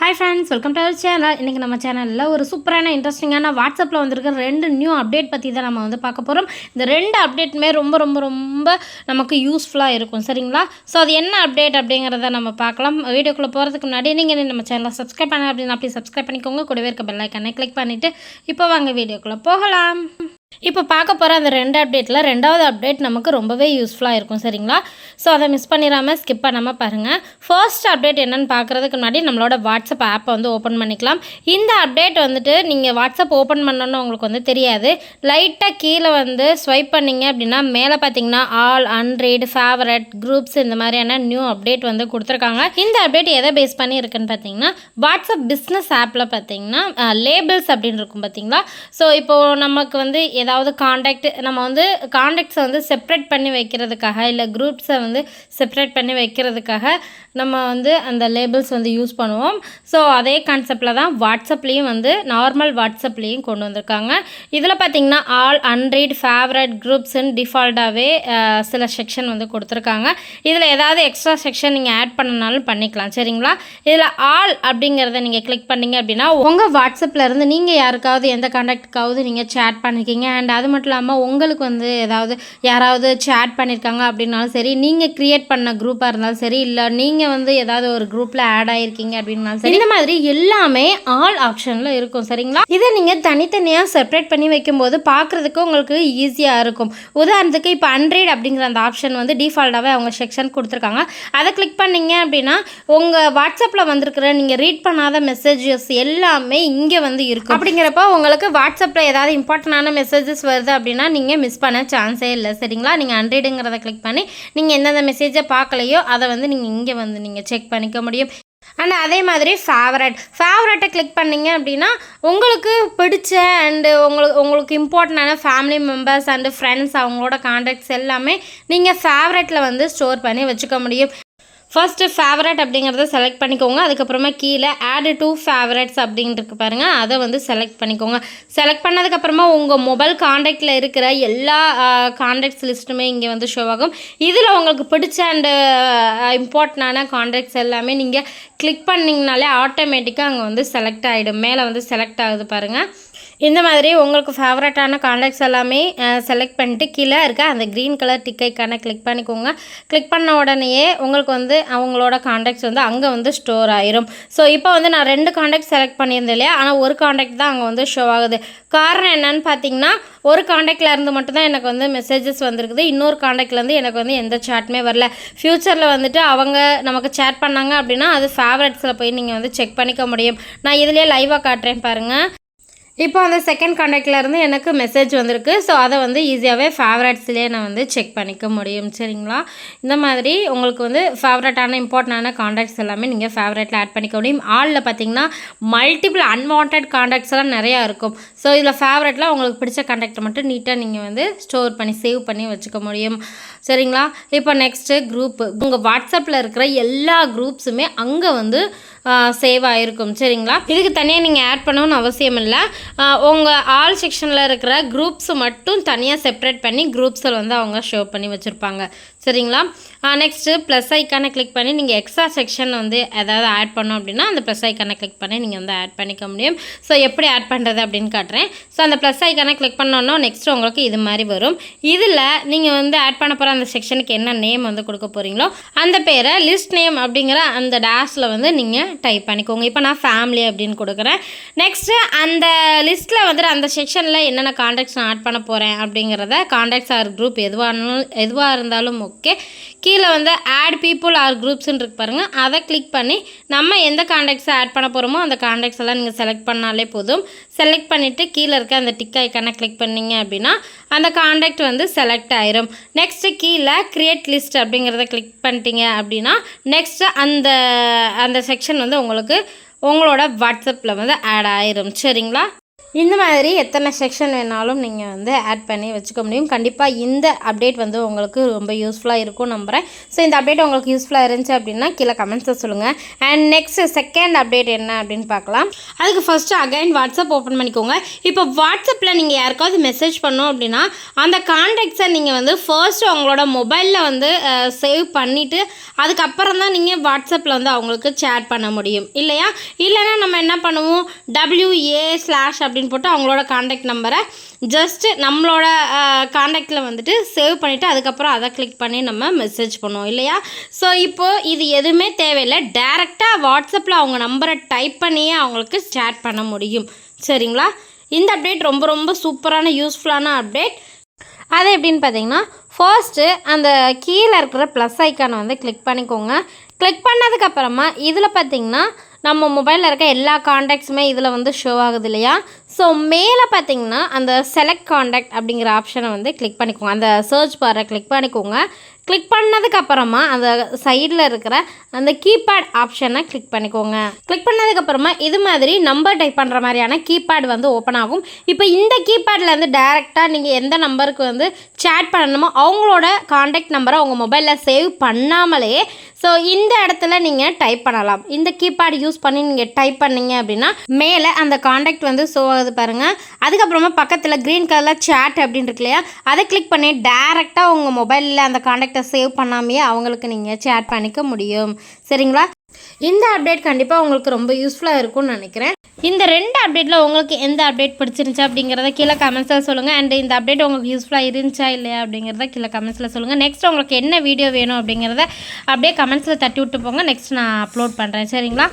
Hi friends welcome to our channel இன்றைக்கி நம்ம சேனலில் ஒரு சூப்பரான இன்ட்ரெஸ்டிங்கான வாட்ஸ்அப்பில் வந்திருக்க ரெண்டு நியூ அப்டேட் பற்றி தான் நம்ம வந்து பார்க்க போகிறோம் இந்த ரெண்டு அப்டேட்டுமே ரொம்ப ரொம்ப ரொம்ப நமக்கு யூஸ்ஃபுல்லாக இருக்கும் சரிங்களா? ஸோ அது என்ன அப்டேட் அப்படிங்கிறத நம்ம பார்க்கலாம். வீடியோக்குள்ளே போகிறதுக்கு முன்னாடி நீங்கள் நம்ம சேனலை சப்ஸ்கிரைப் பண்ண அப்படின்னு அப்படி சப்ஸ்கிரைப் பண்ணிக்கோங்க. கூடவே இருக்க பெல்லைக்கானே கிளிக் பண்ணிவிட்டு இப்போ வாங்க வீடியோக்குள்ளே போகலாம். இப்போ பார்க்க போகிற அந்த ரெண்டு அப்டேட்டில் ரெண்டாவது அப்டேட் நமக்கு ரொம்பவே யூஸ்ஃபுல்லாக இருக்கும் சரிங்களா? ஸோ அதை மிஸ் பண்ணிடாமல் ஸ்கிப் பண்ணாமல் பாருங்கள் ஃபர்ஸ்ட் அப்டேட் என்னென்னு பார்க்குறதுக்கு முன்னாடி நம்மளோட வாட்ஸ்அப் ஆப்பை வந்து ஓப்பன் பண்ணிக்கலாம். இந்த அப்டேட் வந்துட்டு நீங்கள் வாட்ஸ்அப் ஓப்பன் பண்ணணும்னு உங்களுக்கு வந்து தெரியாது. லைட்டாக கீழே வந்து ஸ்வைப் பண்ணிங்க அப்படின்னா மேலே பார்த்தீங்கன்னா ஆல் அன்ரீட் ஃபேவரட் குரூப்ஸ் இந்த மாதிரியான நியூ அப்டேட் வந்து கொடுத்துருக்காங்க. இந்த அப்டேட் எதை பேஸ் பண்ணி இருக்குன்னு பார்த்தீங்கன்னா வாட்ஸ்அப் பிஸ்னஸ் ஆப்பில் பார்த்தீங்கன்னா லேபிள்ஸ் அப்படின்னு இருக்கும் பார்த்தீங்களா? ஸோ இப்போது நமக்கு வந்து ஏதாவது காண்டாக்ட் நம்ம வந்து காண்டாக்ட்ஸை வந்து செப்ரேட் பண்ணி வைக்கிறதுக்காக இல்லை குரூப்ஸை வந்து செப்ரேட் பண்ணி வைக்கிறதுக்காக நம்ம வந்து அந்த லேபிள்ஸ் வந்து யூஸ் பண்ணுவோம். ஸோ அதே கான்செப்டில் தான் வாட்ஸ்அப்லேயும் வந்து நார்மல் வாட்ஸ்அப்லேயும் கொண்டு வந்திருக்காங்க. இதில் பார்த்திங்கன்னா ஆல் அன்ரீட் ஃபேவரட் குரூப்ஸ்ன்னு டிஃபால்ட்டாகவே சில செக்ஷன் வந்து கொடுத்துருக்காங்க. இதில் ஏதாவது எக்ஸ்ட்ரா செக்ஷன் நீங்கள் ஆட் பண்ணனாலும் பண்ணிக்கலாம். சரிங்களா? இதில் ஆல் அப்படிங்கிறத நீங்கள் கிளிக் பண்ணிங்க அப்படின்னா உங்கள் வாட்ஸ்அப்பில் இருந்து நீங்கள் யாருக்காவது எந்த காண்டாக்டுக்காவது நீங்கள் சேட் பண்ணிக்கிங்க அண்ட் அது மட்டும் இல்லாமல் உங்களுக்கு வந்து ஏதாவது யாராவது சேட் பண்ணியிருக்காங்க அப்படின்னாலும் சரி நீங்கள் க்ரியேட் பண்ண குரூப்பாக இருந்தாலும் சரி இல்லை நீங்கள் வந்து ஏதாவது ஒரு குரூப்பில் ஆட் ஆகிருக்கீங்க அப்படின்னாலும் சரி இந்த மாதிரி எல்லாமே ஆல் ஆப்ஷனில் இருக்கும் சரிங்களா? இதை நீங்கள் தனித்தனியாக செப்பரேட் பண்ணி வைக்கும்போது பார்க்குறதுக்கு உங்களுக்கு ஈஸியாக இருக்கும். உதாரணத்துக்கு இப்போ அண்ட்ரேட் அப்படிங்கிற அந்த ஆப்ஷன் வந்து டிஃபால்ட்டாகவே அவங்க செக்ஷன் கொடுத்துருக்காங்க. அதை கிளிக் பண்ணிங்க அப்படின்னா உங்கள் வாட்ஸ்அப்பில் வந்திருக்கிற நீங்கள் ரீட் பண்ணாத மெசேஜஸ் எல்லாமே இங்கே வந்து இருக்கும். அப்படிங்கிறப்ப உங்களுக்கு வாட்ஸ்அப்பில் ஏதாவது இம்பார்ட்டண்டான மெசேஜ் மெசேஜஸ் வருது அப்படின்னா நீங்கள் மிஸ் பண்ண சான்ஸே இல்லை. சரிங்களா? நீங்கள் ஹண்ட்ரடுங்கிறத கிளிக் பண்ணி நீங்கள் எந்தெந்த மெசேஜை பார்க்கலையோ அதை வந்து நீங்கள் இங்கே வந்து நீங்கள் செக் பண்ணிக்க முடியும். அண்ட் அதே மாதிரி ஃபேவரட் ஃபேவரட்டை கிளிக் பண்ணிங்க அப்படின்னா உங்களுக்கு பிடிச்ச அண்டு உங்களுக்கு உங்களுக்கு இம்பார்ட்டண்டான ஃபேமிலி மெம்பர்ஸ் அண்டு ஃப்ரெண்ட்ஸ் அவங்களோட கான்டாக்ட்ஸ் எல்லாமே நீங்கள் ஃபேவரட்டில் வந்து ஸ்டோர் பண்ணி வச்சுக்க முடியும். ஃபஸ்ட்டு ஃபேவரட் அப்படிங்கிறத செலக்ட் பண்ணிக்கோங்க. அதுக்கப்புறமா கீழே ஆடு டூ ஃபேவரட்ஸ் அப்படின்ட்டு பாருங்கள் அதை வந்து செலக்ட் பண்ணிக்கோங்க. செலக்ட் பண்ணதுக்கப்புறமா உங்கள் மொபைல் காண்டாக்டில் இருக்கிற எல்லா காண்டாக்ட்ஸ் லிஸ்ட்டுமே இங்கே வந்து ஷோ ஆகும். இதில் உங்களுக்கு பிடிச்ச அண்டு இம்பார்ட்டண்டான காண்டாக்ட்ஸ் எல்லாமே நீங்கள் கிளிக் பண்ணிங்கனாலே ஆட்டோமேட்டிக்காக அங்கே வந்து செலக்ட் ஆகிடும் மேலே வந்து செலக்ட் ஆகுது பாருங்கள் இந்த மாதிரி உங்களுக்கு ஃபேவரட்டான காண்டாக்ட்ஸ் எல்லாமே செலக்ட் பண்ணிட்டு கீழே இருக்க அந்த க்ரீன் கலர் டிக்கைக்கான கிளிக் பண்ணிக்கோங்க. கிளிக் பண்ண உடனேயே உங்களுக்கு வந்து அவங்களோட காண்டாக்ட்ஸ் வந்து அங்கே வந்து ஸ்டோர் ஆயிரும். ஸோ இப்போ வந்து நான் ரெண்டு காண்டாக்ட் செலக்ட் பண்ணியிருந்தேன் இல்லையா? ஆனால் ஒரு காண்டாக்ட் தான் அங்கே வந்து ஷோ ஆகுது. காரணம் என்னன்னு பார்த்தீங்கன்னா ஒரு காண்டாக்டில் இருந்து மட்டும்தான் எனக்கு வந்து மெசேஜஸ் வந்திருக்குது. இன்னொரு காண்டாக்ட்லேருந்து எனக்கு வந்து எந்த சேட்டுமே வரல. ஃப்யூச்சரில் வந்துட்டு அவங்க நமக்கு சேட் பண்ணாங்க அப்படின்னா அது ஃபேவரட்ஸில் போய் நீங்கள் வந்து செக் பண்ணிக்க முடியும். நான் இதுலேயே லைவாக காட்டுறேன் பாருங்கள் இப்போ அந்த செகண்ட் காண்டாக்ட்லேருந்து எனக்கு மெசேஜ் வந்திருக்கு. ஸோ அதை வந்து ஈஸியாகவே ஃபேவரட்ஸ்லேயே நான் வந்து செக் பண்ணிக்க முடியும். சரிங்களா? இந்த மாதிரி உங்களுக்கு வந்து ஃபேவரட்டான இம்பார்ட்டண்டான காண்டாக்ட்ஸ் எல்லாமே நீங்கள் ஃபேவரட்டில் ஆட் பண்ணிக்க முடியும். ஆளில் பார்த்தீங்கன்னா மல்டிபிள் அன்வான்ட் காண்டாக்ட்ஸ் எல்லாம் நிறையா இருக்கும். ஸோ இதில் ஃபேவரட்டில் உங்களுக்கு பிடிச்ச காண்டாக்டை மட்டும் நீட்டாக நீங்கள் வந்து ஸ்டோர் பண்ணி சேவ் பண்ணி வச்சுக்க முடியும். சரிங்களா? இப்போ நெக்ஸ்ட்டு குரூப்பு உங்கள் வாட்ஸ்அப்பில் இருக்கிற எல்லா குரூப்ஸுமே அங்கே வந்து சேவ் ஆகிருக்கும் சரிங்களா? இதுக்கு தனியாக நீங்கள் ஆட் பண்ணணும்னு அவசியம் இல்லை உங்கள் ஆல் செக்ஷனில் இருக்கிற குரூப்ஸ் மட்டும் தனியாக செப்ரேட் பண்ணி குரூப்ஸில் வந்து அவங்க ஷோ பண்ணி வச்சுருப்பாங்க. சரிங்களா? நெக்ஸ்ட்டு ப்ளஸ் ஐக்கானை கிளிக் பண்ணி நீங்கள் எக்ஸ்ட்ரா செக்ஷன் வந்து எதாவது ஆட் பண்ணோம் அப்படின்னா அந்த ப்ளஸ் ஐக்கானை கிளிக் பண்ணி நீங்கள் வந்து ஆட் பண்ணிக்க முடியும். ஸோ எப்படி ஆட் பண்ணுறது அப்படின்னு காட்டுறேன். ஸோ அந்த ப்ளஸ் ஐக்கானை கிளிக் பண்ணோன்னா நெக்ஸ்ட்டு உங்களுக்கு இது மாதிரி வரும். இதில் நீங்கள் வந்து ஆட் பண்ண போகிற அந்த செக்ஷனுக்கு என்ன நேம் வந்து கொடுக்க போகிறீங்களோ அந்த பேரை லிஸ்ட் நேம் அப்படிங்கிற அந்த டேஷில் வந்து நீங்கள் டைப் பண்ணிக்கோங்க. இப்போ நான் ஃபேமிலி அப்படின்னு கொடுக்குறேன். நெக்ஸ்ட்டு அந்த லிஸ்ட்டில் வந்துட்டு அந்த செக்ஷனில் என்னென்ன காண்டாக்ட்ஸ் நான் ஆட் பண்ண போகிறேன் அப்படிங்கிறத காண்டாக்ட்ஸ் ஆர் குரூப் எதுவாக எதுவாக இருந்தாலும் ஓகே கீழே வந்து ஆட் பீப்புள் ஆர் குரூப்ஸ்ன்னு இருக்கு பாருங்கள் அதை கிளிக் பண்ணி நம்ம எந்த காண்டாக்ட்ஸை ஆட் பண்ண போகிறோமோ அந்த காண்டாக்ட்ஸ் எல்லாம் நீங்கள் செலக்ட் பண்ணாலே போதும். செலக்ட் பண்ணிவிட்டு கீழே இருக்க அந்த டிக் ஐக்கானை கிளிக் பண்ணிங்க அப்படின்னா அந்த காண்டாக்ட் வந்து செலக்ட் ஆயிரும். நெக்ஸ்ட்டு கீழே க்ரியேட் லிஸ்ட் அப்படிங்கிறத கிளிக் பண்ணிட்டீங்க அப்படின்னா நெக்ஸ்ட்டு அந்த அந்த செக்ஷன் வந்து உங்களுக்கு உங்களோட வாட்ஸ்அப்பில் வந்து ஆட் ஆயிரும். சரிங்களா? இந்த மாதிரி எத்தனை செக்ஷன் வேணாலும் நீங்கள் வந்து ஆட் பண்ணி வச்சுக்க முடியும். கண்டிப்பாக இந்த அப்டேட் வந்து உங்களுக்கு ரொம்ப யூஸ்ஃபுல்லாக இருக்கும் நம்புகிறேன் ஸோ இந்த அப்டேட் உங்களுக்கு யூஸ்ஃபுல்லாக இருந்துச்சு அப்படின்னா கீழே கமெண்ட்ஸில் சொல்லுங்கள் அண்ட் நெக்ஸ்ட் செகண்ட் அப்டேட் என்ன அப்படின்னு பார்க்கலாம். அதுக்கு ஃபஸ்ட்டு அகைன் வாட்ஸ்அப் ஓப்பன் பண்ணிக்கோங்க. இப்போ வாட்ஸ்அப்பில் நீங்கள் யாருக்காவது மெசேஜ் பண்ணோம் அப்படின்னா அந்த கான்டாக்ட்ஸை நீங்கள் வந்து ஃபர்ஸ்ட்டு உங்களோட மொபைலில் வந்து சேவ் பண்ணிவிட்டு அதுக்கப்புறம் தான் நீங்கள் வாட்ஸ்அப்பில் வந்து அவங்களுக்கு சேட் பண்ண முடியும். இல்லையா? இல்லைன்னா நம்ம என்ன பண்ணுவோம்? டபிள்யூஏ ஸ்லாஷ் அப்படின்னு போட்டு அவங்களோட காண்டாக்ட் நம்பரை ஜஸ்ட்டு நம்மளோட காண்டாக்டில் வந்துட்டு சேவ் பண்ணிவிட்டு அதுக்கப்புறம் அதை கிளிக் பண்ணி நம்ம மெசேஜ் பண்ணுவோம் இல்லையா? ஸோ இப்போது இது எதுவுமே தேவையில்லை. டேரெக்டாக வாட்ஸ்அப்பில் அவங்க நம்பரை டைப் பண்ணியே அவங்களுக்கு சேட் பண்ண முடியும். சரிங்களா? இந்த அப்டேட் ரொம்ப ரொம்ப சூப்பரான யூஸ்ஃபுல்லான அப்டேட் அது எப்படின்னு பார்த்தீங்கன்னா ஃபர்ஸ்ட்டு அந்த கீழே இருக்கிற ப்ளஸ் ஐக்கானை வந்து கிளிக் பண்ணிக்கோங்க. கிளிக் பண்ணதுக்கப்புறமா இதில் பார்த்தீங்கன்னா நம்ம மொபைலில் இருக்க எல்லா காண்டாக்ட்ஸுமே இதில் வந்து ஷோ ஆகுது இல்லையா? ஸோ மேலே பார்த்தீங்கன்னா அந்த செலக்ட் காண்டாக்ட் அப்படிங்கிற ஆப்ஷனை வந்து கிளிக் பண்ணிக்கோங்க. அந்த சர்ச் பாரை கிளிக் பண்ணிக்கோங்க. கிளிக் பண்ணதுக்கப்புறமா அந்த சைடில் இருக்கிற அந்த கீபேட் ஆப்ஷனை கிளிக் பண்ணிக்கோங்க. கிளிக் பண்ணதுக்கப்புறமா இது மாதிரி நம்பர் டைப் பண்ணுற மாதிரியான கீபேட் வந்து ஓப்பன் ஆகும். இப்போ இந்த கீபேடில் வந்து டேரெக்டாக நீங்கள் எந்த நம்பருக்கு வந்து சேட் பண்ணணுமோ அவங்களோட காண்டாக்ட் நம்பரை உங்கள் மொபைலில் சேவ் பண்ணாமலே ஸோ இந்த இடத்துல நீங்கள் டைப் பண்ணலாம். இந்த கீபேட் யூஸ் பண்ணி நீங்கள் டைப் பண்ணீங்க அப்படின்னா மேலே அந்த காண்டாக்ட் வந்து ஷோ ஆகுது பாருங்கள் அதுக்கப்புறமா பக்கத்தில் க்ரீன் கலரில் சேட் அப்படின்னு இருக்கு இல்லையா? அதை கிளிக் பண்ணி டேரெக்டாக உங்கள் மொபைலில் அந்த காண்டாக்ட் சேவ் பண்ணாமையே அவங்களுக்கு நீங்கள் சேட் பண்ணிக்க முடியும். சரிங்களா? இந்த அப்டேட் கண்டிப்பாக உங்களுக்கு ரொம்ப யூஸ்ஃபுல்லாக இருக்கும்னு நினைக்கிறேன். இந்த ரெண்டு அப்டேட்டில் உங்களுக்கு எந்த அப்டேட் பிடிச்சிருந்துச்சு அப்படிங்கிறத கீழே கமெண்ட்ஸில் சொல்லுங்கள் அண்ட் இந்த அப்டேட் உங்களுக்கு யூஸ்ஃபுல்லாக இருந்துச்சா இல்லையா அப்படிங்கிறத கீழே கமெண்ட்ஸில் சொல்லுங்கள் நெக்ஸ்ட் உங்களுக்கு என்ன வீடியோ வேணும் அப்படிங்கிறத அப்படியே கமெண்ட்ஸில் தட்டி விட்டு போங்க. நெக்ஸ்ட் நான் அப்லோட் பண்ணுறேன் சரிங்களா?